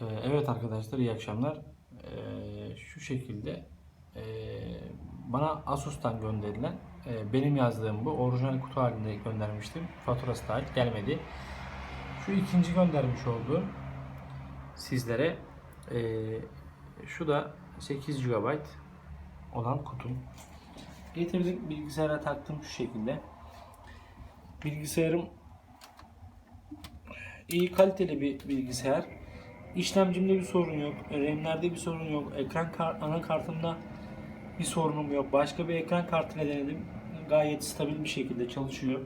Ee, Evet arkadaşlar iyi akşamlar. Ee, Şu şekilde ee, bana Asus'tan gönderilen benim yazdığım bu orijinal kutu halinde göndermiştim. Faturası dahil gelmedi. Şu ikinci göndermiş olduğum sizlere şu da 8 GB olan kutum. Getirdim bilgisayara taktım şu şekilde. Bilgisayarım iyi kaliteli bir bilgisayar. İşlemcimde bir sorun yok. RAM'lerde bir sorun yok. Ekran kar anakartımda bir sorunum yok. Başka bir ekran kartıyla denedim. Gayet stabil bir şekilde çalışıyor.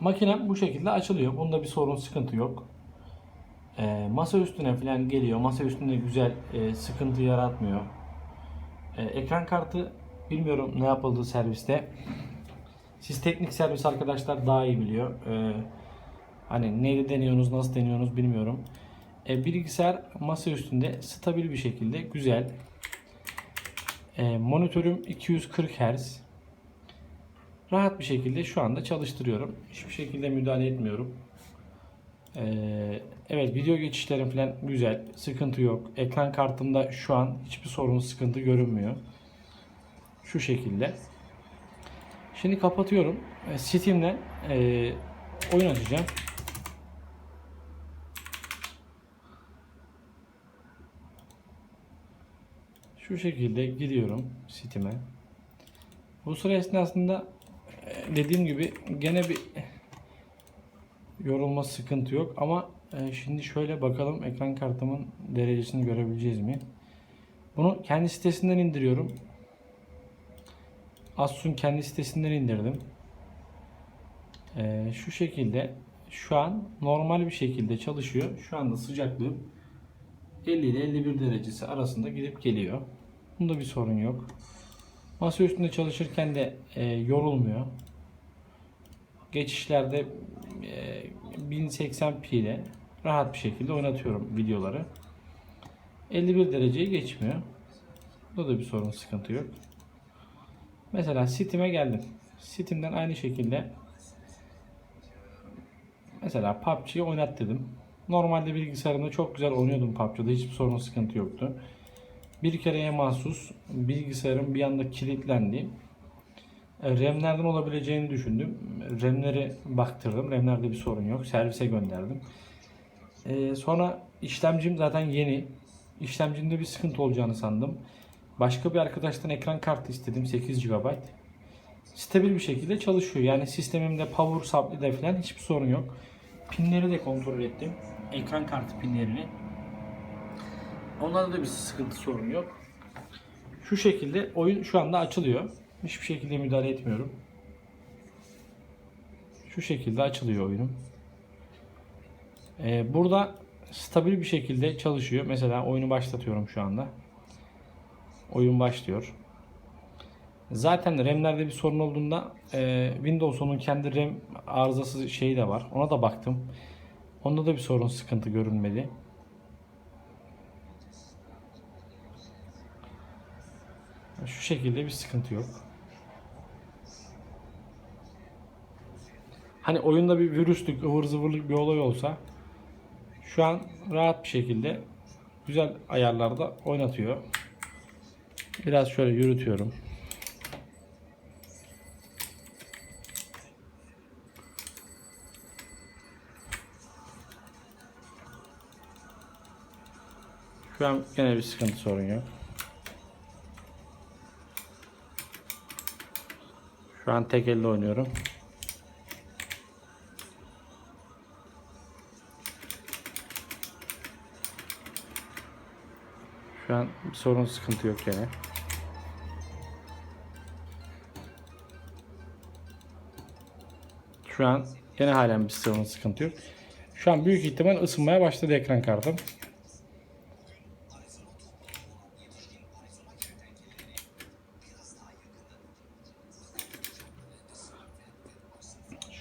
Makinem bu şekilde açılıyor. Bunda bir sorun, sıkıntı yok. Ee, masa üstüne falan geliyor. Masa üstünde güzel, e, sıkıntı yaratmıyor. Ee, ekran kartı bilmiyorum ne yapıldı serviste. Siz teknik servis arkadaşlar daha iyi biliyor. Ee, hani neyle deniyorsunuz, nasıl deniyorsunuz bilmiyorum. Ee, bilgisayar masa üstünde stabil bir şekilde güzel. Ee, monitörüm 240 Hz. Rahat bir şekilde şu anda çalıştırıyorum. Hiçbir şekilde müdahale etmiyorum. Ee, evet video geçişlerim falan güzel. Sıkıntı yok. Ekran kartımda şu an hiçbir sorun sıkıntı görünmüyor. Şu şekilde. Şimdi kapatıyorum. E, Steam'den e, oyun açacağım. Şu şekilde gidiyorum Steam'e. Bu sıra esnasında e, dediğim gibi gene bir yorulma sıkıntı yok ama e, şimdi şöyle bakalım ekran kartımın derecesini görebileceğiz mi? Bunu kendi sitesinden indiriyorum. Asus'un kendi sitesinden indirdim. Ee, şu şekilde şu an normal bir şekilde çalışıyor. Şu anda sıcaklığım 50 ile 51 derecesi arasında gidip geliyor. Bunda bir sorun yok. Masa üstünde çalışırken de e, yorulmuyor. Geçişlerde e, 1080p ile rahat bir şekilde oynatıyorum videoları. 51 dereceyi geçmiyor. Burada da bir sorun sıkıntı yok. Mesela Steam'e geldim. Steam'den aynı şekilde mesela PUBG'yi oynat dedim. Normalde bilgisayarımda çok güzel oynuyordum PUBG'de. Hiçbir sorun sıkıntı yoktu. Bir kereye mahsus bilgisayarım bir anda kilitlendi. E, RAM'lerden olabileceğini düşündüm. RAM'leri baktırdım. RAM'lerde bir sorun yok. Servise gönderdim. Ee, sonra işlemcim zaten yeni. İşlemcimde bir sıkıntı olacağını sandım. Başka bir arkadaştan ekran kartı istedim 8 GB. Stabil bir şekilde çalışıyor. Yani sistemimde power supply'de falan hiçbir sorun yok. Pinleri de kontrol ettim. Ekran kartı pinlerini. Onlarda da bir sıkıntı sorun yok. Şu şekilde oyun şu anda açılıyor. Hiçbir şekilde müdahale etmiyorum. Şu şekilde açılıyor oyunum. Ee, burada stabil bir şekilde çalışıyor. Mesela oyunu başlatıyorum şu anda. Oyun başlıyor. Zaten RAM'lerde bir sorun olduğunda e, Windows'un kendi RAM arızası şeyi de var. Ona da baktım. Onda da bir sorun sıkıntı görünmedi. Şu şekilde bir sıkıntı yok. Hani oyunda bir virüslük, ıvır zıvırlık bir olay olsa şu an rahat bir şekilde güzel ayarlarda oynatıyor. Biraz şöyle yürütüyorum. Şu an gene bir sıkıntı sorun yok. Şu an tek elle oynuyorum. Şu an sorun sıkıntı yok gene. Şu an gene halen bir sorun sıkıntı yok. Şu an büyük ihtimal ısınmaya başladı ekran kartım.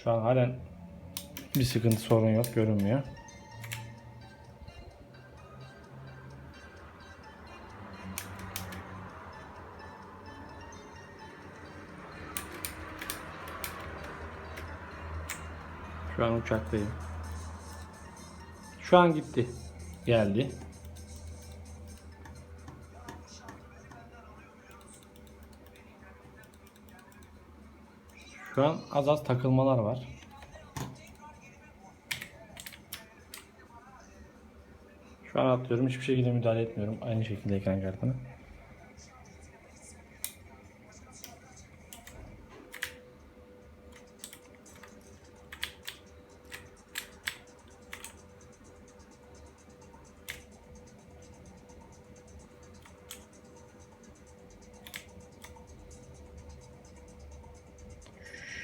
Şu an halen bir sıkıntı sorun yok görünmüyor. Şu an uçaktayım. Şu an gitti. Geldi. Şu an az az takılmalar var. Şu an atlıyorum. Hiçbir şekilde müdahale etmiyorum. Aynı şekilde ekran kartına.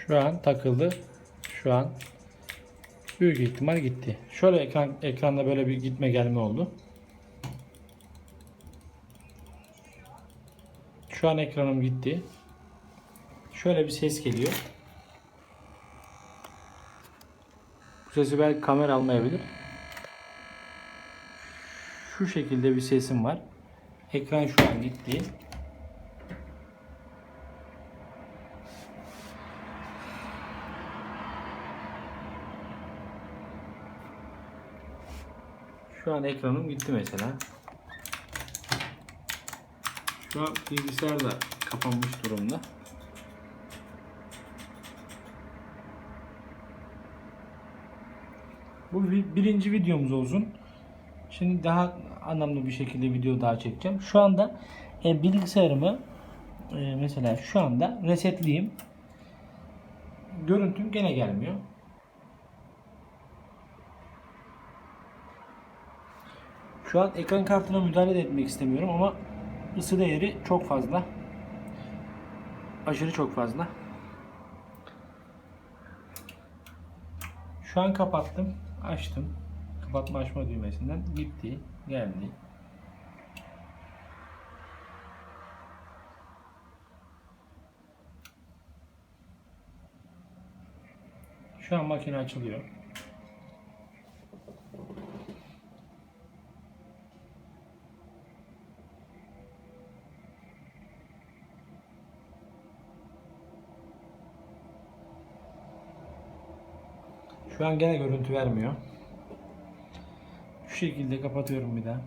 Şu an takıldı. Şu an büyük ihtimal gitti. Şöyle ekran ekranda böyle bir gitme gelme oldu. Şu an ekranım gitti. Şöyle bir ses geliyor. Bu sesi belki kamera almayabilir. Şu şekilde bir sesim var. Ekran şu an gitti. Şu an ekranım gitti mesela. Şu an bilgisayar da kapanmış durumda. Bu bir- birinci videomuz olsun. Şimdi daha anlamlı bir şekilde video daha çekeceğim. Şu anda e, bilgisayarımı e, mesela şu anda resetleyeyim. Görüntüm gene gelmiyor. Şu an ekran kartına müdahale etmek istemiyorum ama ısı değeri çok fazla. Aşırı çok fazla. Şu an kapattım. Açtım. Kapatma açma düğmesinden gitti. Geldi. Şu an makine açılıyor. Şu an gene görüntü vermiyor. Şu şekilde kapatıyorum bir daha.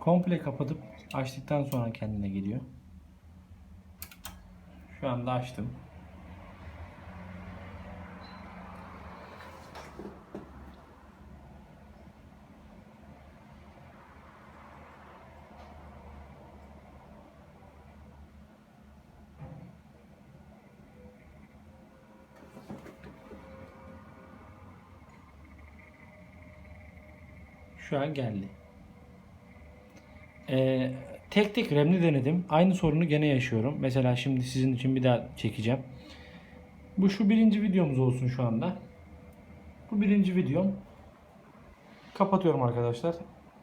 Komple kapatıp açtıktan sonra kendine geliyor. Şu anda açtım. Şu an geldi. Ee, tek tek RAM'li denedim. Aynı sorunu gene yaşıyorum. Mesela şimdi sizin için bir daha çekeceğim. Bu şu birinci videomuz olsun şu anda. Bu birinci videom. Kapatıyorum arkadaşlar.